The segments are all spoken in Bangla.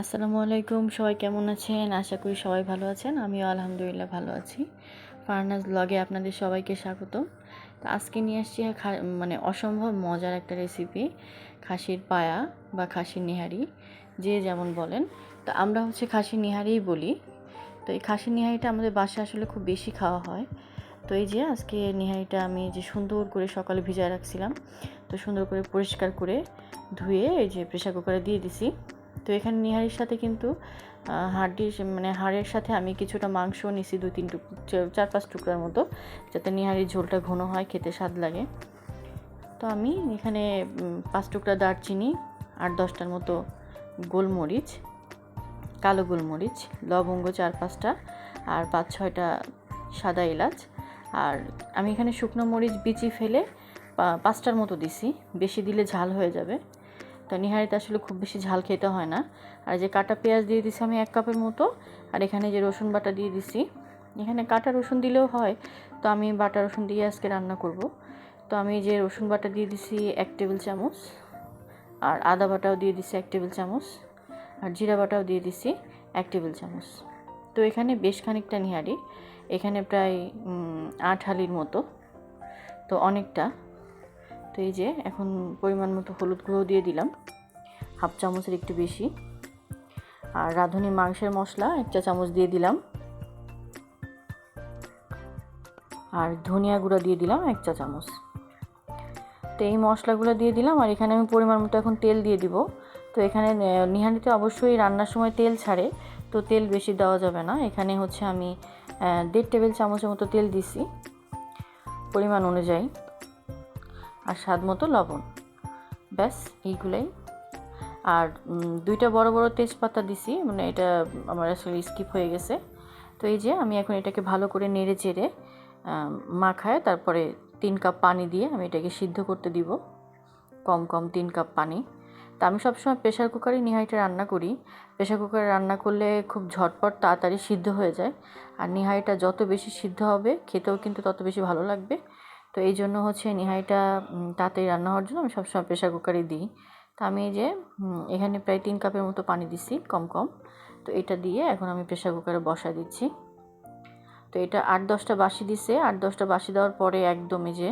আসসালামু আলাইকুম, সবাই কেমন আছেন? আশা করি সবাই ভালো আছেন। আমিও আলহামদুলিল্লাহ ভালো আছি। ফারনাজ ব্লগে আপনাদের সবাইকে স্বাগত তো আজকে নিয়ে আসছি মানে অসম্ভব মজার একটা রেসিপি খাসির পায়া বা খাসির নিহারি, যে যেমন বলেন। তো আমরা হচ্ছে খাসির নিহারিই বলি। তো এই খাসির নিহারিটা আমাদের বাসায় আসলে খুব বেশি খাওয়া হয়। তো এই যে আজকে নিহারিটা আমি যে সুন্দর করে সকালে ভিজায় রাখছিলাম। তো সুন্দর করে পরিষ্কার করে ধুয়ে এই যে প্রেশার কুকারে দিয়ে দিছি। তো এখানে নিহারির সাথে কিন্তু হাড্ডির মানে হাড়ের সাথে আমি কিছুটা মাংস নিছি দু তিন টুকরো চা- চার পাঁচ টুকরার মতো, যাতে নিহারির ঝোলটা ঘন হয়, খেতে স্বাদ লাগে। তো আমি এখানে পাঁচ টুকরা দারচিনি, আট দশটার মতো গোলমরিচ, কালো গোলমরিচ, লবঙ্গ চার পাঁচটা, আর পাঁচ ছয়টা সাদা এলাচ, আর আমি এখানে শুকনো মরিচ বিচি ফেলে পাঁচটার মতো দিছি, বেশি দিলে ঝাল হয়ে যাবে। তো নিহারিতে আসলে খুব বেশি ঝাল খেতে হয় না। আর যে কাটা পেঁয়াজ দিয়ে দিছি আমি এক কাপের মতো, আর এখানে যে রসুন বাটা দিয়ে দিছি, এখানে কাটা রসুন দিলেও হয়, তো আমি বাটা রসুন দিয়ে আজকে রান্না করব। তো আমি যে রসুন বাটা দিয়ে দিছি এক টেবিল চামচ, আর আদা বাটাও দিয়ে দিছি এক টেবিল চামচ, আর জিরা বাটাও দিয়ে দিছি এক টেবিল চামচ। তো এখানে বেশ খানিকটা নিহারি, এখানে প্রায় আট হালির মতো। তো অনেকটা। তো এই যে এখন পরিমাণ মতো হলুদ গুঁড়ো দিয়ে দিলাম। হাফ চামচের একটু বেশি। আর রাঁধুনি মাংসের মশলা এক চা চামচ দিয়ে দিলাম। আর ধনিয়া গুঁড়া দিয়ে দিলাম এক চা চামচ। তো এই মশলাগুলো দিয়ে দিলাম আর এখানে আমি পরিমাণ মতো এখন তেল দিয়ে দিব। তো এখানে নিহানিতে অবশ্যই রান্নার সময় তেল ছাড়ে, তো তেল বেশি দেওয়া যাবে না। এখানে হচ্ছে আমি দেড় টেবিল চামচের মতো তেল দিছি পরিমাণ অনুযায়ী। আর স্বাদ মতো লবণ। ব্যাস, এইগুলাই। আর দুইটা বড় বড় তেজপাতা দিছি মানে এটা আমার আসলে স্কিপ হয়ে গেছে। তো এই যে আমি এখন এটাকে ভালো করে নেড়ে চেড়ে মাখায় তারপরে তিন কাপ পানি দিয়ে আমি এটাকে সিদ্ধ করতে দিব। কম কম তিন কাপ পানি। তা আমি সবসময় প্রেশার কুকারে নিহাইটা রান্না করি। প্রেশার কুকারে রান্না করলে খুব ঝটপট তাড়াতাড়ি সিদ্ধ হয়ে যায়। আর নিহাইটা যত বেশি সিদ্ধ হবে, খেতেও কিন্তু তত বেশি ভালো লাগবে। তো এই জন্য হচ্ছে নিহাইটা তাড়াতাড়ি রান্না হওয়ার জন্য আমি সবসময় প্রেশার কুকারে দিই। তো আমি এই যে এখানে প্রায় তিন কাপের মতো পানি দিচ্ছি কম কম। তো এটা দিয়ে এখন আমি প্রেশার কুকারে বসা দিচ্ছি। তো এটা আট দশটা বাসি দিছে, আট দশটা বাসি দেওয়ার পরে একদমই যে,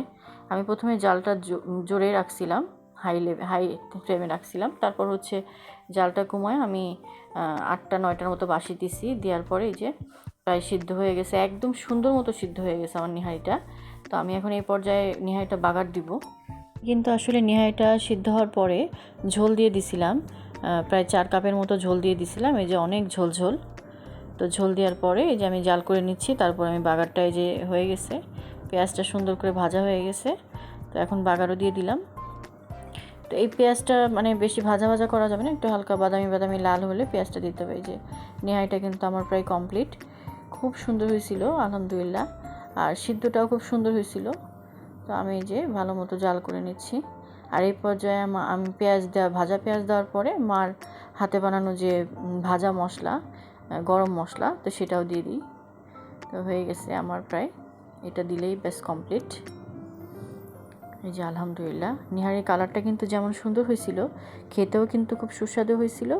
আমি প্রথমে জালটা জোরে রাখছিলাম হাই লেভেল হাই ফ্লেমে রাখছিলাম। তারপর হচ্ছে জালটা কমায় আমি আটটা, নয়টার মতো বাসি দিছি। দেওয়ার পরে এই যে, প্রায় সিদ্ধ হয়ে গেছে, একদম সুন্দর মতো সিদ্ধ হয়ে গেছে আমার নিহারিটা। তো আমি এখন এই পর্যায়ে নিহারিটা বাগার দিব। কিন্তু আসলে নিহারিটা সিদ্ধ হওয়ার পরে ঝোল দিয়ে দিছিলাম প্রায় চার কাপের মতো ঝোল দিয়ে দিছিলাম, এই যে অনেক ঝোল ঝোল। তো ঝোল দেওয়ার পরে এই যে আমি জাল করে নিচ্ছি, তারপর আমি বাগারটা এই যে হয়ে গেছে, পেঁয়াজটা সুন্দর করে ভাজা হয়ে গেছে, তো এখন বাগারও দিয়ে দিলাম। তো এই পেঁয়াজটা মানে বেশি ভাজা ভাজা করা যাবে না, একটু হালকা বাদামি বাদামি লাল হলে পেঁয়াজটা দিতে হবে। এই যে নেহাইটা কিন্তু আমার প্রায় কমপ্লিট। খুব সুন্দর হয়েছিল, আলহামদুলিল্লাহ। আর সিদ্ধটাও খুব সুন্দর হয়েছিল। তো আমি এই যে ভালো মতো জাল করে নিচ্ছি। আর এই পর্যায়ে আমা- পেঁয়াজ দেওয়া ভাজা পেঁয়াজ দেওয়ার পরে মার হাতে বানানো যে ভাজা মশলা গরম মশলা, তো সেটাও দিয়ে দিই। তো হয়ে গেছে আমার প্রায়। এটা দিলেই বেশ কমপ্লিট। এই যে আলহামদুলিল্লাহ। নিহারির কালারটা কিন্তু যেমন সুন্দর হয়েছিল, খেতেও কিন্তু খুব সুস্বাদু হয়েছিল।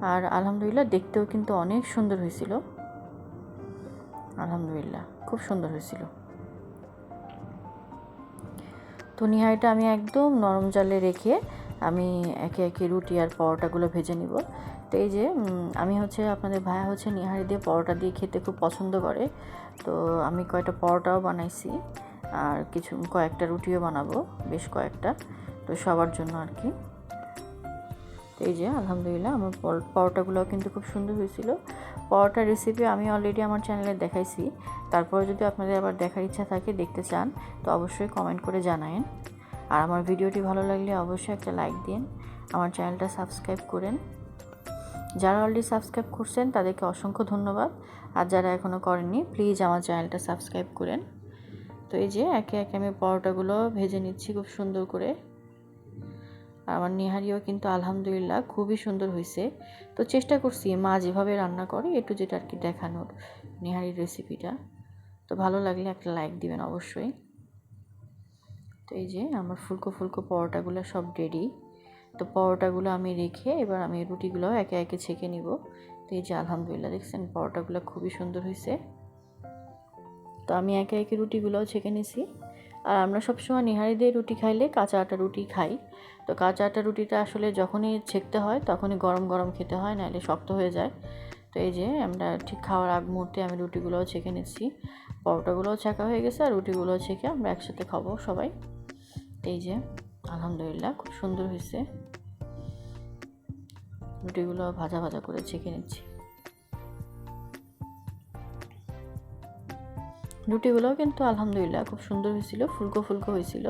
আর আলহামদুলিল্লাহ দেখতেও কিন্তু অনেক সুন্দর হয়েছিল। আলহামদুলিল্লাহ, খুব সুন্দর হয়েছিল। তো নিহারিটা আমি একদম নরম জালে রেখে আমি একে একে রুটি আর পরোটাগুলো ভেজে নিব। তো এই যে আমি হচ্ছে আপনাদের ভাইয়া হচ্ছে নিহারি দিয়ে পরোটা দিয়ে খেতে খুব পছন্দ করে। তো আমি কয়েকটা পরোটাও বানাইছি আর কিছু, কয়েকটা রুটিও বানাবো, বেশ কয়েকটা। তো সবার জন্য আর কি। এই যে, আলহামদুলিল্লাহ আমার পর- পরোটাগুলোও কিন্তু খুব সুন্দর হয়েছিল। পরোটার রেসিপি আমি অলরেডি আমার চ্যানেলে দেখাইছি। তারপরে যদি আপনাদের আবার দেখার ইচ্ছা থাকে, দেখতে চান, তো অবশ্যই কমেন্ট করে জানায়েন। আর আমার ভিডিওটি ভালো লাগলে অবশ্যই একটা লাইক দিন। আমার চ্যানেলটা সাবস্ক্রাইব করেন। যারা অলরেডি সাবস্ক্রাইব করছেন, তাদেরকে অসংখ্য ধন্যবাদ। আর যারা এখনও করেননি প্লিজ আমার চ্যানেলটা সাবস্ক্রাইব করেন। তো এই যে, একে একে আমি পরোটাগুলো ভেজে নিচ্ছি খুব সুন্দর করে। আমার নিহারিও কিন্তু আলহামদুলিল্লাহ খুবই সুন্দর হয়েছে তো চেষ্টা করছি মা যেভাবে রান্না করে একটু যেটা আর কি দেখানোর নিহারির রেসিপিটা তো ভালো লাগলে একটা লাইক দিবেন অবশ্যই। তো এই যে আমার ফুলকো ফুলকো পরোটাগুলো সব রেডি তো পরোটাগুলো আমি রেখে এবার আমি রুটিগুলো একে একে ছেঁকে নিব। তো এই যে আলহামদুলিল্লাহ দেখছেন পরোটাগুলো খুবই সুন্দর হয়েছে তো আমি একে একে রুটিগুলোও ছেঁকে নিছি। আর আমরা সবসময় নিহারি দিয়ে রুটি খাইলে কাঁচা আটা রুটি খাই। তো কাঁচা আটা রুটিটা আসলে যখনই ছেঁকতে হয়, তখনই গরম গরম খেতে হয়, নাহলে শক্ত হয়ে যায়। তো এই যে আমরা ঠিক খাওয়ার আগ মুহূর্তে আমি রুটিগুলোও ছেঁকে নিচ্ছি। পরোটাগুলোও ছেঁকা হয়ে গেছে আর রুটিগুলোও ছেঁকে আমরা একসাথে খাব সবাই। এই যে আলহামদুলিল্লাহ খুব সুন্দর হয়েছে। রুটিগুলো ভাজা ভাজা করে ছেঁকে নিচ্ছি। রুটিগুলোও কিন্তু আলহামদুলিল্লাহ খুব সুন্দর হয়েছিল, ফুলকো ফুলকো হয়েছিল।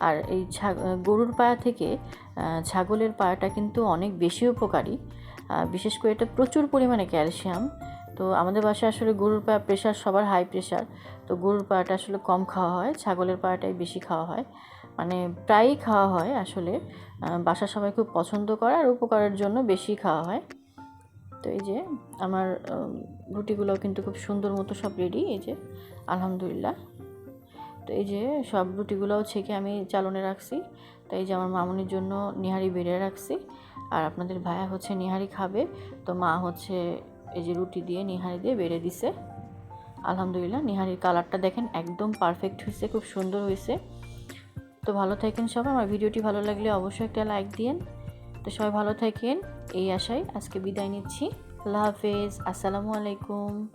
আর এই গরুর পায়া থেকে ছাগলের পায়াটা কিন্তু অনেক বেশি উপকারী। বিশেষ করে এটা প্রচুর পরিমাণে ক্যালসিয়াম। তো আমাদের বাসায় আসলে গরুর পায়া প্রেশার সবার হাই প্রেশার তো গরুর পায়াটা আসলে কম খাওয়া হয়, ছাগলের পায়াটাই বেশি খাওয়া হয়। মানে প্রায়ই খাওয়া হয় আসলে। বাসার সবাই খুব পছন্দ করে আর উপকারের জন্য বেশি খাওয়া হয়। তো এই যে আমার রুটিগুলো কিন্তু খুব সুন্দর মতো সব রেডি এই যে, আলহামদুলিল্লাহ। তো এই যে সব রুটিগুলোও ছেঁকে আমি চালনে রাখছি। তো এই যে আমার মামুনির জন্য নিহারি বেড়ে রাখছি। আর আপনাদের ভাইয়া হচ্ছে নিহারি খাবে, তো মা হচ্ছে এই যে রুটি দিয়ে নিহারি দিয়ে বেড়ে দিছে। আলহামদুলিল্লাহ, নিহারির কালারটা দেখেন একদম পারফেক্ট হয়েছে, খুব সুন্দর হয়েছে। তো ভালো থাকেন সবাই, আমার ভিডিওটি ভালো লাগলে অবশ্যই একটা লাইক দিন তো সবাই ভালো থাকেন। এই আশায় আজকে বিদায় নিচ্ছি। আল্লাহ হাফেজ। আসসালামু আলাইকুম।